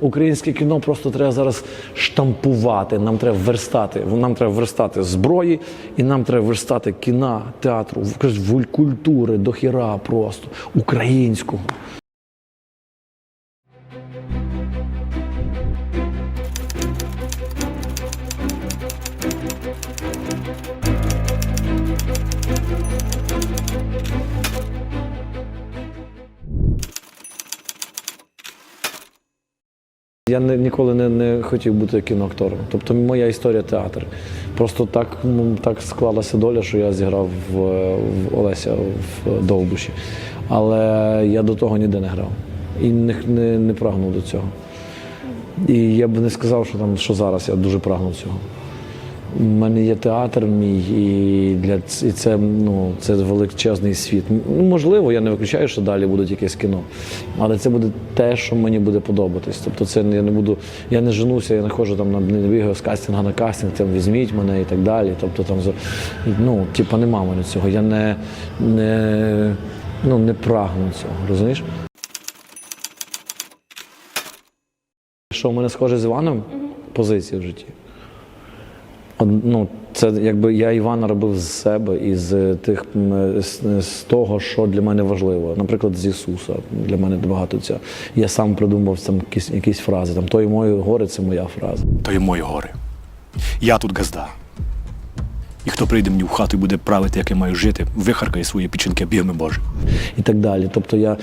Українське кіно просто треба зараз штампувати. Нам треба верстати. Нам треба верстати зброї, і нам треба верстати кіна, театру, культури, дохіра просто українського. Я не, ніколи не, не хотів бути кіноактором. Тобто моя історія театр. Просто так, ну, так склалася доля, що я зіграв в, в Олеся в Довбуші. Але я до того ніде не грав і не, не, не прагнув до цього. І я б не сказав, що там що зараз я дуже прагнув цього. У мене є театр мій, і для і це ну це величезний світ. Ну, можливо, я не виключаю, що далі буде якесь кіно, але це буде те, що мені буде подобатись. Тобто, це я не буду, я не женуся, я не ходжу там на не бігаю з кастинга на кастинг, там візьміть мене і так далі. Тобто там ну, типа нема мене цього. Я не, не, ну, не прагну цього, розумієш? Що в мене схоже з Іваном? Позиція в житті. Ну, це якби я Івана робив з себе і з тих з, з того, що для мене важливо. Наприклад, з Ісуса. Для мене багато цього. Я сам придумав там якісь, якісь фрази. Там той мої гори це моя фраза. то є мої гори. Я тут газда. І хто прийде мені в хату і буде правити, як я маю жити, вихаркає свої печінки бігми Божі. і так далі. Тобто я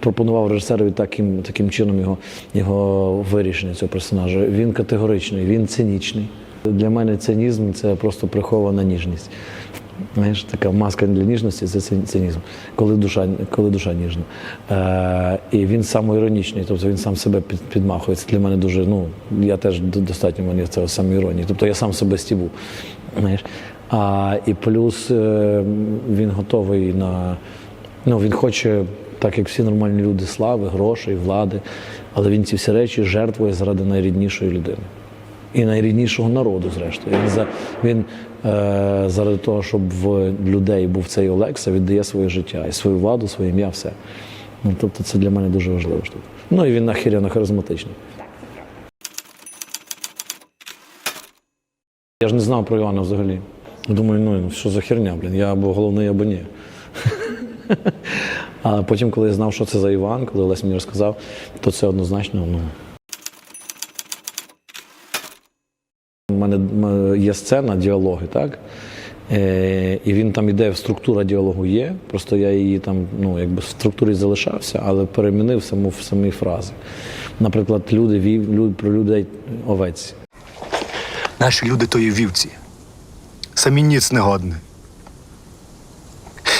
пропонував режисерові таким, таким чином його, його вирішення цього персонажа. Він категоричний, він цинічний. Для мене цинізм це просто прихована ніжність. Знаєш, така маска для ніжності це цинізм, коли душа, коли душа ніжна. Е, і він самоіронічний, тобто він сам себе під, підмахує. Для мене дуже, ну, я теж достатньо мені цього самоіронії. Тобто я сам себе стібу. Знаєш. А, і плюс е, він готовий на. Ну, він хоче, так як всі нормальні люди, слави, грошей, влади, але він ці всі речі жертвує заради найріднішої людини. І найріднішого народу, зрештою. Він, за, він е, заради того, щоб в людей був цей Олекса, віддає своє життя і свою владу, своє ім'я, все. Ну, тобто це для мене дуже важлива штука. Ну і він нахіряно харизматичний. Я ж не знав про Івана взагалі. Думаю, ну що за херня, блін, я або головний, або ні. А потім, коли я знав, що це за Іван, коли Олесь мені розказав, то це однозначно. Ну, мене є сцена, діалоги, так? Е, і він там іде, структура діалогу є. Просто я її там, ну, якби в структурі залишався, але перемінив саму в самі фрази. Наприклад, люди вів люд, про людей овець. Наші люди то є вівці. Самі ніц не.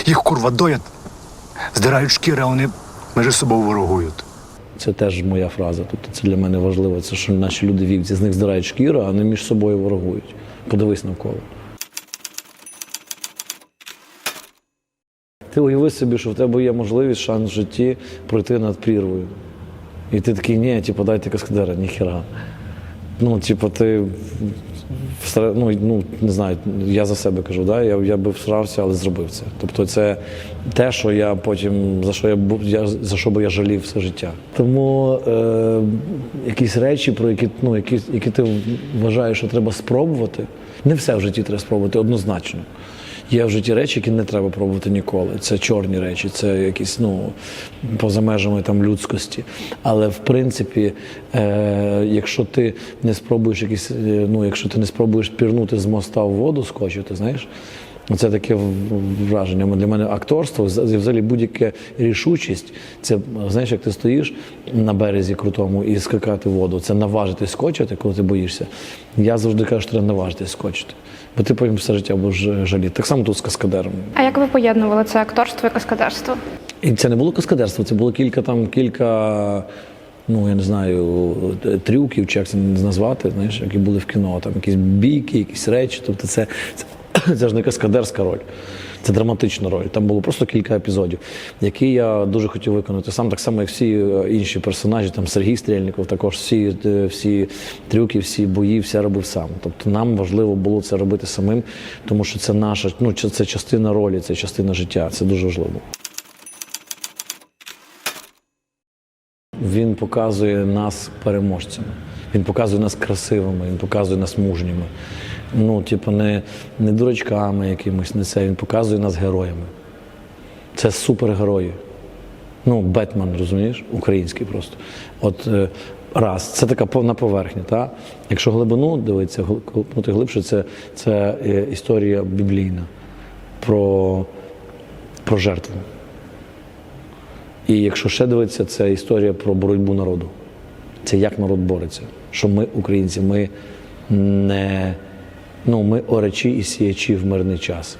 Їх курва доять, здирають шкіри, а вони між собою ворогують. Це теж моя фраза. Тобто це для мене важливо. Це що наші люди вівці з них здирають шкіру, а вони між собою ворогують. Подивись навколо. Ти уяви собі, що в тебе є можливість шанс в житті пройти над прірвою. І ти такий, ні, типу, дайте каскадера, ніхера. Ну, типу, ти ну, ну, не знаю, я за себе кажу, да? я, я би всрався, але зробив це. Тобто це те, що я потім, за що я, був я, за що би я жалів все життя. Тому е, якісь речі, про які, ну, які, які ти вважаєш, що треба спробувати, не все в житті треба спробувати однозначно. Є в житті речі, які не треба пробувати ніколи. Це чорні речі, це якісь ну поза межами там людськості. Але в принципі, е, якщо ти не спробуєш якісь, е, ну якщо ти не спробуєш пірнути з моста в воду, скочити, знаєш. Це таке враження. Для мене акторство, взагалі будь-яка рішучість. Це знаєш, як ти стоїш на березі крутому і скакати в воду. Це наважитись скочити, коли ти боїшся. Я завжди кажу, що треба наважитись скочити. Бо ти потім все життя будеш жаліти. Так само тут з каскадером. А як ви поєднували це акторство і каскадерство? І це не було каскадерство, це було кілька там, кілька, ну я не знаю, трюків, чи як це назвати, знаєш, які були в кіно, там якісь бійки, якісь речі. Тобто це, це, це ж не каскадерська роль. Це драматична роль. Там було просто кілька епізодів, які я дуже хотів виконати сам, так само, як всі е, інші персонажі, там Сергій Стрельников, також всі, е, всі трюки, всі бої, все робив сам. Тобто нам важливо було це робити самим, тому що це наша, ну це це частина ролі, це частина життя. Це дуже важливо. він показує нас переможцями. Він показує нас красивими, він показує нас мужніми. Ну, типу, не, не дурачками якимось, не це. Він показує нас героями. Це супергерої. Ну, Бетмен, розумієш? Український просто. От е, раз, це така по- на поверхні. Та? Якщо глибину дивитися, гл- копнути глибше, це, це е, історія біблійна про, про жертву. І якщо ще дивитися, це історія про боротьбу народу. Це як народ бореться. Що ми, українці, ми не ну, ми орачі і сіячі в мирний час.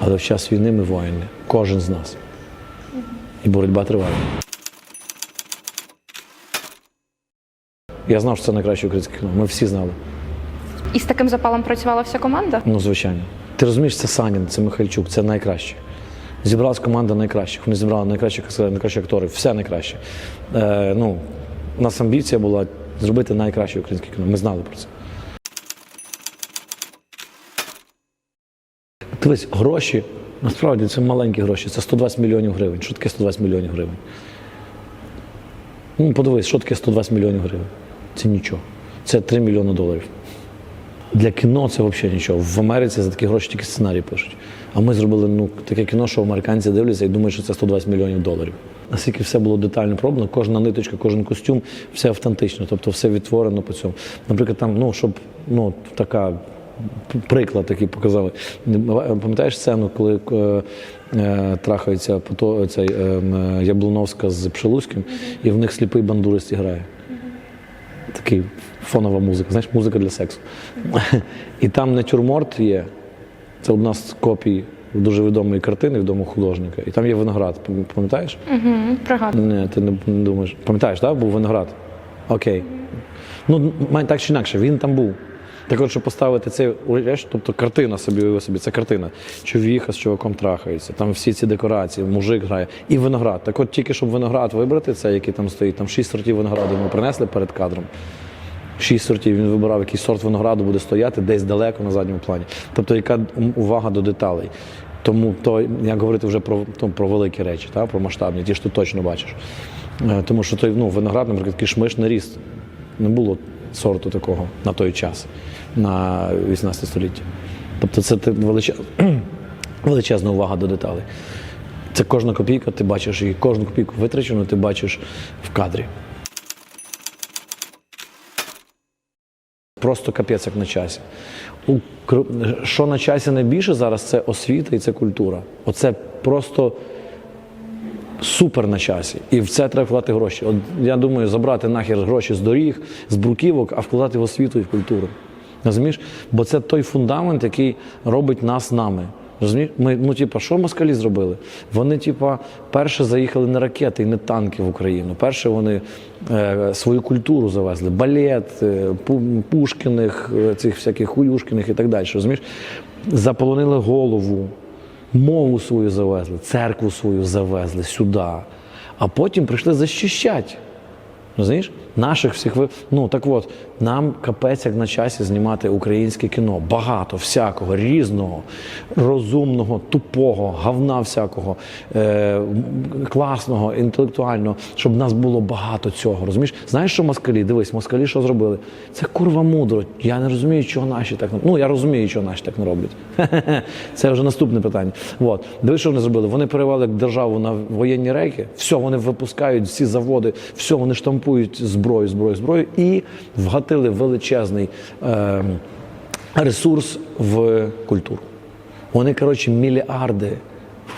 Але в час війни ми воїни. Кожен з нас. І боротьба триває. Я знав, що це найкраще українське кіно. Ми всі знали. І з таким запалом працювала вся команда? Ну, звичайно. Ти розумієш, це Санін, це Михайльчук, це найкраще. Зібралась команда найкращих. Вони зібрали найкращих, найкращих акторів, все найкраще. Е, ну, у нас амбіція була зробити найкраще українське кіно. Ми знали про це. Дивись, гроші, насправді це маленькі гроші, це 120 мільйонів гривень. Що таке 120 мільйонів гривень? Ну, подивись, що таке 120 мільйонів гривень? Це нічого. Це 3 мільйони доларів. Для кіно це взагалі нічого. В Америці за такі гроші тільки сценарій пишуть. А ми зробили ну, таке кіно, що американці дивляться і думають, що це 120 мільйонів доларів. Наскільки все було детально пробно, кожна ниточка, кожен костюм, все автентично, тобто все відтворено по цьому. Наприклад, там, ну, щоб ну, така приклад такий показали. Пам'ятаєш сцену, коли е, е, трахається пото, цей, е, м, Яблуновська з Пшелуським, і в них сліпий бандурист грає такий фонова музика, знаєш, музика для сексу. І там натюрморт є. Це одна з копій дуже відомої картини, відомого художника. І там є виноград. Пам'ятаєш? Угу, пригадую. Ні, ти не, думаєш. Пам'ятаєш, так? Був виноград? Окей. Ну, так чи інакше, він там був. Так от, щоб поставити це, уявляєш, тобто картина собі, уяви собі, це картина. Човіха з чуваком трахається, там всі ці декорації, мужик грає. І виноград. Так от тільки щоб виноград вибрати, це який там стоїть, там шість сортів винограду йому принесли перед кадром. Шість сортів. Він вибирав, який сорт винограду буде стояти десь далеко на задньому плані. Тобто, яка увага до деталей. Тому то, як говорити вже про, то, про великі речі, та, про масштабні, ті, що ти точно бачиш. Е, Тому що той ну, виноград, наприклад, кишмиш не ріс. Не було сорту такого на той час, на 18 столітті. Тобто це ти величезна увага до деталей. Це кожна копійка, ти бачиш і кожну копійку витрачену, ти бачиш в кадрі. Просто капець як на часі. У Що на часі найбільше зараз, це освіта і це культура. Оце просто супер на часі. І в це треба вкладати гроші. От я думаю, забрати нахер гроші з доріг, з бруківок, а вкладати в освіту і в культуру. Розумієш? Бо це той фундамент, який робить нас нами. Розумієш? Ми, ну, типа, що москалі зробили? Вони, типа, перше заїхали не ракети і не танки в Україну. Перше вони е, свою культуру завезли, балет, е, Пушкіних, е, цих всяких хуюшкіних і так далі. Розумієш? Заполонили голову, мову свою завезли, церкву свою завезли сюди, а потім прийшли защищати. Розумієш? Наших всіх ви. Ну так от, нам капець як на часі знімати українське кіно. Багато, всякого, різного, розумного, тупого, говна всякого, е- класного, інтелектуального, щоб нас було багато цього. Розумієш? Знаєш, що москалі? Дивись, москалі що зробили? Це курва мудро. Я не розумію, чого наші так Ну, я розумію, чого наші так не роблять. Це вже наступне питання. От. Дивись, що вони зробили? Вони перевели державу на воєнні рейки, все, вони випускають всі заводи, все, вони штампують зброю, зброю, зброю і вгатили величезний е, ресурс в культуру. Вони, коротше, мільярди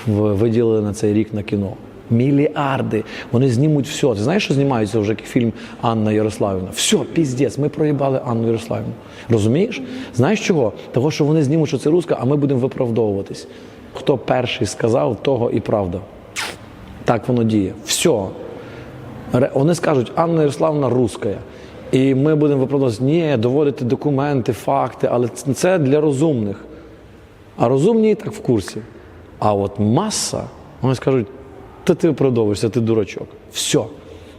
виділили на цей рік на кіно. Мільярди. Вони знімуть все. Ти знаєш, що знімається вже фільм Анна Ярославівна? Все, піздець, ми проїбали Анну Ярославівну. Розумієш? Знаєш чого? Того, що вони знімуть, що це руска, а ми будемо виправдовуватись. Хто перший сказав, того і правда. Так воно діє. Все. Вони скажуть, Анна Ярославна руська. І ми будемо виправдовуватися, ні, доводити документи, факти, але це- для розумних. А розумні і так в курсі. А от маса, вони скажуть, та ти виправдовуєшся, ти дурачок. Все.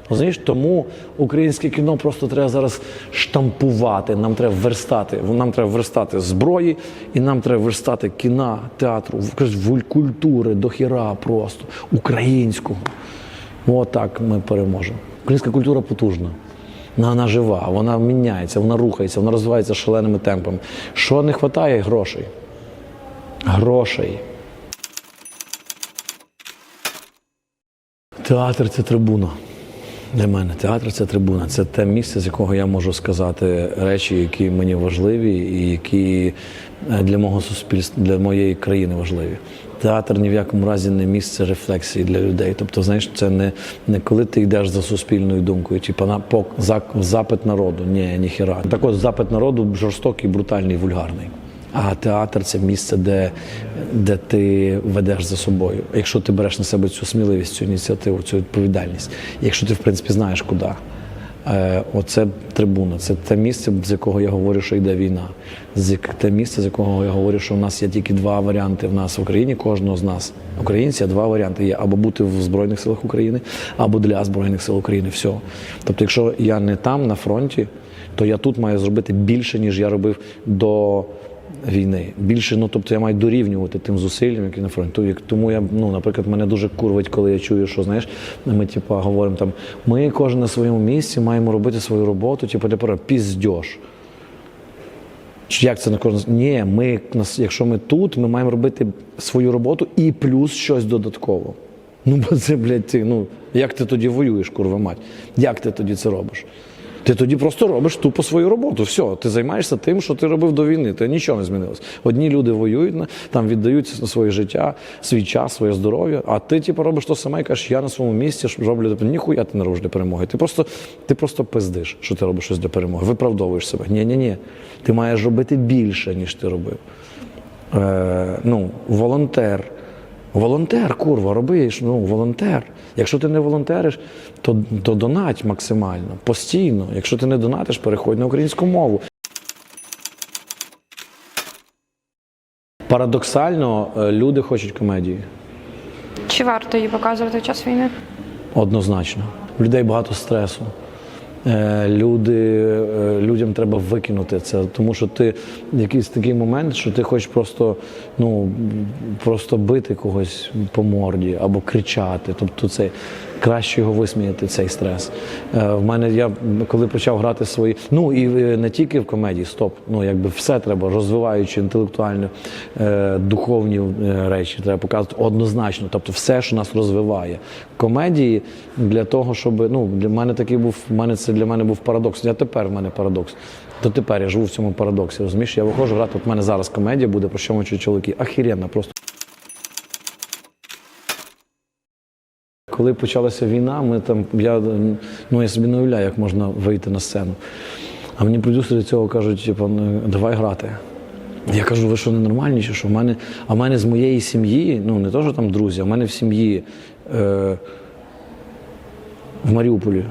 Розумієш? Тому українське кіно просто треба зараз штампувати. Нам треба верстати. Нам треба верстати зброї, і нам треба верстати кіна, театру, культури, до хіра просто українського. Отак ми переможемо. Українська культура потужна. Вона, жива, вона міняється, вона рухається, вона розвивається шаленими темпами. Що не вистачає? Грошей. Грошей. Театр це трибуна. Для мене театр це трибуна. Це те місце, з якого я можу сказати речі, які мені важливі, і які е, для мого суспільства, для моєї країни важливі. Театр ні в якому разі не місце рефлексії для людей. Тобто, знаєш, це не, не коли ти йдеш за суспільною думкою, типу на за, запит народу. Ні, ніхіра. Так от запит народу жорстокий, брутальний, вульгарний. А театр це місце, де, де ти ведеш за собою. Якщо ти береш на себе цю сміливість, цю ініціативу, цю відповідальність, якщо ти в принципі знаєш куди. Е, Оце трибуна, це те місце, з якого я говорю, що йде війна. З те місце, з якого я говорю, що в нас є тільки два варіанти в нас в Україні, кожного з нас, українці два варіанти є або бути в Збройних силах України, або для Збройних сил України. Все. Тобто, якщо я не там на фронті, то я тут маю зробити більше, ніж я робив до війни. Більше, ну тобто я маю дорівнювати тим зусиллям, які на фронті. Тому- я, ну, наприклад, мене дуже курвить, коли я чую, що знаєш, ми типа говоримо там, ми кожен на своєму місці маємо робити свою роботу, типу, тепер піздьош. Чи Як це на кожен? Ні, ми, якщо ми тут, ми маємо робити свою роботу і плюс щось додатково. Ну, бо це, блядь, ти, ну, як ти тоді воюєш, курва мать? Як ти тоді це робиш? Ти тоді просто робиш тупо свою роботу. Все, ти займаєшся тим, що ти робив до війни. Ти нічого не змінилось. Одні люди воюють, там віддають своє життя, свій час, своє здоров'я, а ти типу, робиш то саме і кажеш, я на своєму місці роблю ніхуя ти не робиш для перемоги. Ти просто, ти просто пиздиш, що ти робиш щось для перемоги. Виправдовуєш себе. Ні, ні, ні. Ти маєш робити більше, ніж ти робив. Е, ну, волонтер. Волонтер, курва, роби, ну, волонтер. Якщо ти не волонтериш, то, то донать максимально, постійно. Якщо ти не донатиш, переходь на українську мову. Парадоксально, е, люди хочуть комедії. Чи варто її показувати в час війни? Однозначно. У людей багато стресу. Е, Люди, е, людям треба викинути це, тому що ти якийсь такий момент, що ти хочеш просто, ну, просто бити когось по морді або кричати. Тобто це краще його висміяти, цей стрес. Е, В мене я коли почав грати свої, ну і е, не тільки в комедії, стоп. Ну якби все треба, розвиваючи інтелектуальні, е, духовні речі, треба показувати однозначно. Тобто, все, що нас розвиває. Комедії для того, щоб ну для мене такий був, в мене це для мене був парадокс. Я тепер в мене парадокс. Дотепер я живу в цьому парадоксі. Розумієш, я виходжу грати. От в мене зараз комедія буде про що мовчать чоловіки. Ахіренна просто. Коли почалася війна, ми там я ну я собі не уявляю, як можна вийти на сцену. А мені продюсери цього кажуть, типу, ну, давай грати. Я кажу, ви що ненормальні, чи що в мене, а в мене з моєї сім'ї, ну не то, що там друзі, а в мене в сім'ї е, в Маріуполі.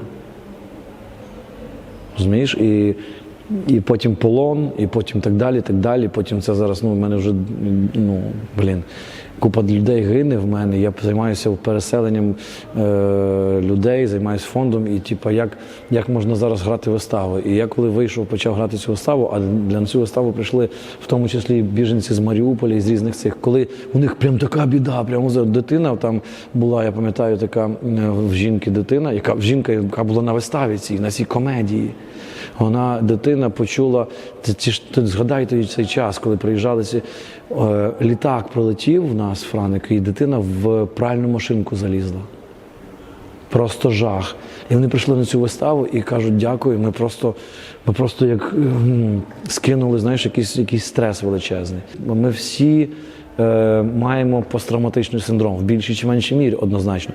Розумієш? І, і потім полон, і потім так далі, так далі. Потім це зараз, ну, в мене вже, ну, блін, купа людей гине в мене. Я займаюся переселенням е, людей, займаюся фондом. І типу, як, як можна зараз грати вистави? І я коли вийшов, почав грати цю виставу, а для цю виставу прийшли в тому числі біженці з Маріуполя і з різних цих, коли у них прям така біда, прямо за- дитина там була, я пам'ятаю, така е, в жінки дитина, яка жінка, яка була на виставі цій, на цій комедії. Вона дитина почула, ти цей час, коли приїжджали ці е, літак пролетів в нас, Франик, і дитина в пральну машинку залізла. Просто жах. І вони прийшли на цю виставу і кажуть, дякую. Ми просто, ми просто як м, скинули, знаєш, якийсь, якийсь стрес величезний. Ми всі е, маємо посттравматичний синдром в більшій чи меншій мірі, однозначно.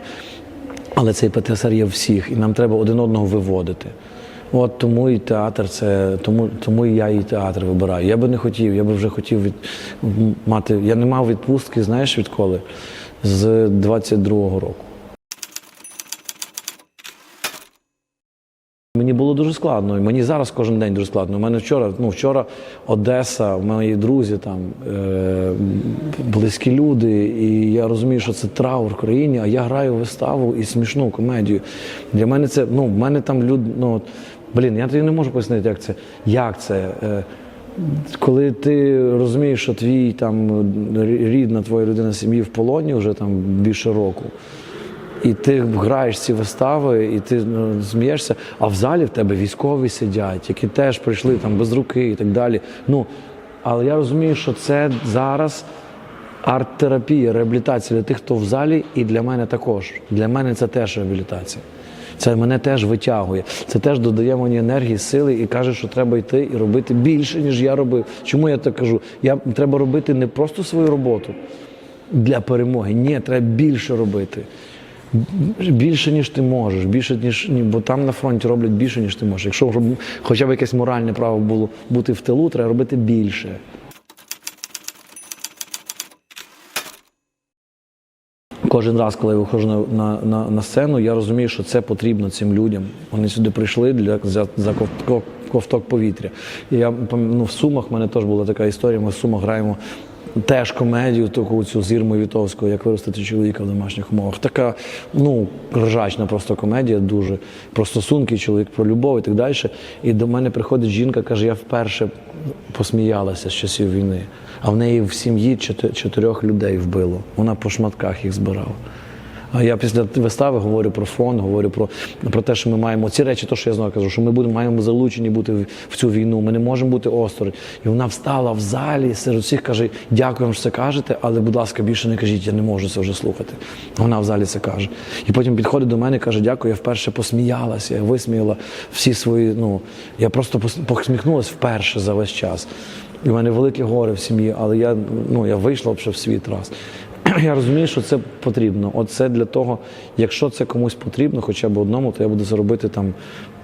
Але цей ПТСР є всіх, і нам треба один одного виводити. От тому і театр це, тому, тому і я і театр вибираю. Я би не хотів, я би вже хотів від, мати. Я не мав відпустки, знаєш відколи? З 22-го року. Мені було дуже складно, і мені зараз кожен день дуже складно. У мене вчора, ну вчора Одеса, мої друзі там е, близькі люди, і я розумію, що це траур в країні, а я граю виставу і смішну комедію. Для мене це, ну, в мене там люди, ну, блін, я тобі не можу пояснити, як це. Як це? Е, коли ти розумієш, що твій там рідна твоя людина сім'ї в полоні вже там більше року. І ти граєш ці вистави, і ти ну, змієшся, а в залі в тебе військові сидять, які теж прийшли там без руки і так далі. Ну, але я розумію, що це зараз арт-терапія, реабілітація для тих, хто в залі, і для мене також. Для мене це теж реабілітація. Це мене теж витягує. Це теж додає мені енергії, сили і каже, що треба йти і робити більше, ніж я робив. Чому я так кажу? Я треба робити не просто свою роботу для перемоги. Ні, треба більше робити. Більше, ніж ти можеш, більше, ніж бо там на фронті роблять більше, ніж ти можеш. Якщо хоча б якесь моральне право було бути в тилу, треба робити більше. Кожен раз, коли я виходжу на, на, на, сцену, я розумію, що це потрібно цим людям. Вони сюди прийшли для за, за ковток, повітря. І я ну, в Сумах в мене теж була така історія. Ми в Сумах граємо теж комедію, таку цю з Ірмою як виростити чоловіка в домашніх умовах. Така ну ржачна просто комедія, дуже про стосунки, чоловік про любов і так далі. І до мене приходить жінка, каже: я вперше посміялася з часів війни. А в неї в сім'ї чотир- чотирьох людей вбило. Вона по шматках їх збирала. Я після вистави говорю про фронт, говорю про, про те, що ми маємо ці речі, то що я знову кажу, що ми будемо маємо залучені бути в, в цю війну. Ми не можемо бути осторонь. І вона встала в залі серед всіх каже: дякую вам, що це кажете, але, будь ласка, більше не кажіть, я не можу це вже слухати. Вона в залі це каже. І потім підходить до мене і каже: Дякую, я вперше посміялася, я висміяла всі свої. Ну я просто пос- посміхнулася вперше за весь час. І в мене велике горе в сім'ї, але я ну я вийшла в світ раз. Я розумію, що це потрібно. От це для того, якщо це комусь потрібно, хоча б одному, то я буду це робити там.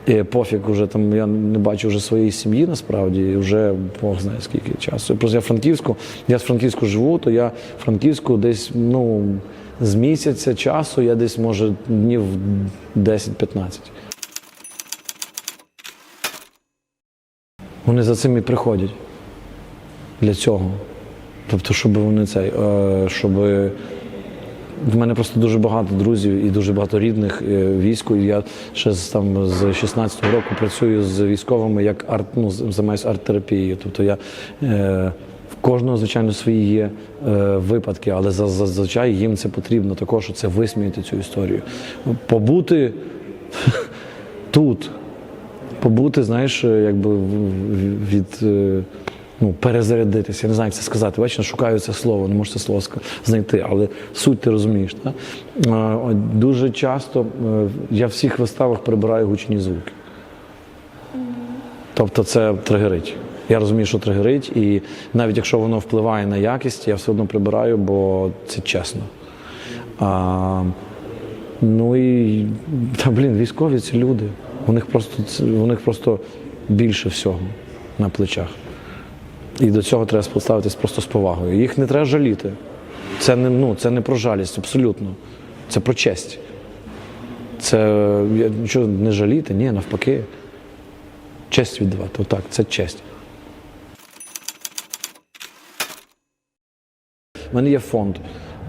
е, Пофіг, уже там я не бачу вже своєї сім'ї насправді, і вже Бог знає скільки часу. Просто я Франківську, я з Франківську живу, то я Франківську десь ну, з місяця часу, я десь може днів 10-15. Вони за цим і приходять для цього. Тобто, щоб вони цей, е, щоб в мене просто дуже багато друзів і дуже багато рідних е, війську. Я ще з там з 16-го року працюю з військовими як арт, ну, займаюся арт-терапією. Тобто я е, в кожного, звичайно, свої є е, випадки, але зазвичай їм це потрібно також, це висміяти цю історію. Побути тут, побути, знаєш, е, якби від. Ну, перезарядитися, я не знаю, як це сказати. Бачиш, шукаю це слово, не можу це слово знайти, але суть ти розумієш. Так? Дуже часто е, я в всіх виставах прибираю гучні звуки. Тобто це тригерить. Я розумію, що тригерить, і навіть якщо воно впливає на якість, я все одно прибираю, бо це чесно. А, ну і та блін, військові це люди. У них просто у них просто більше всього на плечах. І до цього треба поставитись просто з повагою. Їх не треба жаліти. Це не, ну, це не про жалість, абсолютно. Це про честь. Це нічого не жаліти, ні, навпаки. Честь віддавати. Отак, це честь. У мене є фонд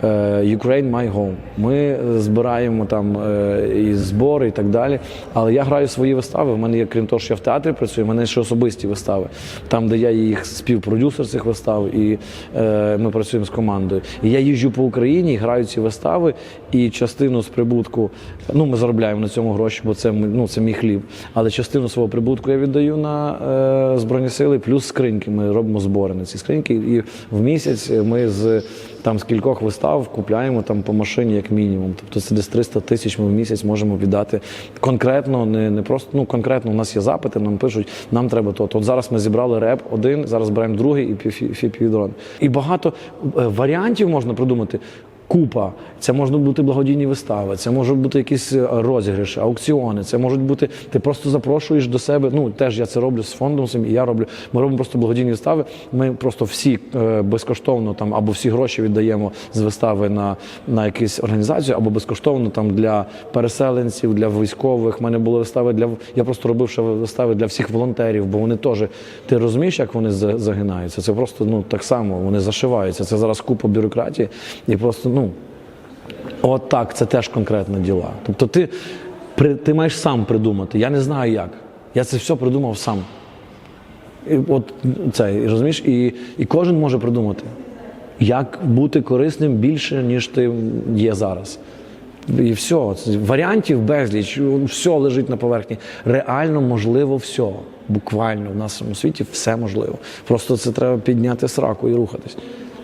Ukraine My Home. Ми е, збираємо там е, і збори і так далі. Але я граю свої вистави. У мене є, крім того, що я в театрі працюю, у мене ще особисті вистави. Там, де я їх співпродюсер цих вистав, і е, ми працюємо з командою. І я їжджу по Україні, граю ці вистави, і частину з прибутку, ну ми заробляємо на цьому гроші, бо це ну, це мій хліб. Але частину свого прибутку я віддаю на е, збройні сили, плюс скриньки. Ми робимо збори на ці скриньки. І в місяць ми з там з кількох вистав купляємо там по машині як мінімум. Тобто це десь 300 тисяч ми в місяць можемо віддати конкретно, не, не просто ну конкретно. У нас є запити, нам пишуть, нам треба то. От зараз ми зібрали реп один, зараз беремо другий і фіпідрон. І багато е, варіантів можна придумати. Купа, це можуть бути благодійні вистави, це можуть бути якісь е, розіграші, аукціони. Це можуть бути. Ти просто запрошуєш до себе. Ну теж я це роблю з фондом своїм, і я роблю. Ми робимо просто благодійні вистави. Ми просто всі е, безкоштовно там або всі гроші віддаємо з вистави на, на якусь організацію, або безкоштовно там для переселенців, для військових. У мене були вистави для я просто робив ще вистави для всіх волонтерів, бо вони теж ти розумієш, як вони за- загинаються. Це просто ну так само вони зашиваються. Це зараз купа бюрократії, і просто ну. От так, це теж конкретні діла. Тобто ти, ти маєш сам придумати. Я не знаю як. Я це все придумав сам. І от це, розумієш, і, і кожен може придумати, як бути корисним більше, ніж ти є зараз. І все. Варіантів безліч, все лежить на поверхні. Реально можливо все. Буквально в нашому світі все можливо. Просто це треба підняти сраку і рухатись.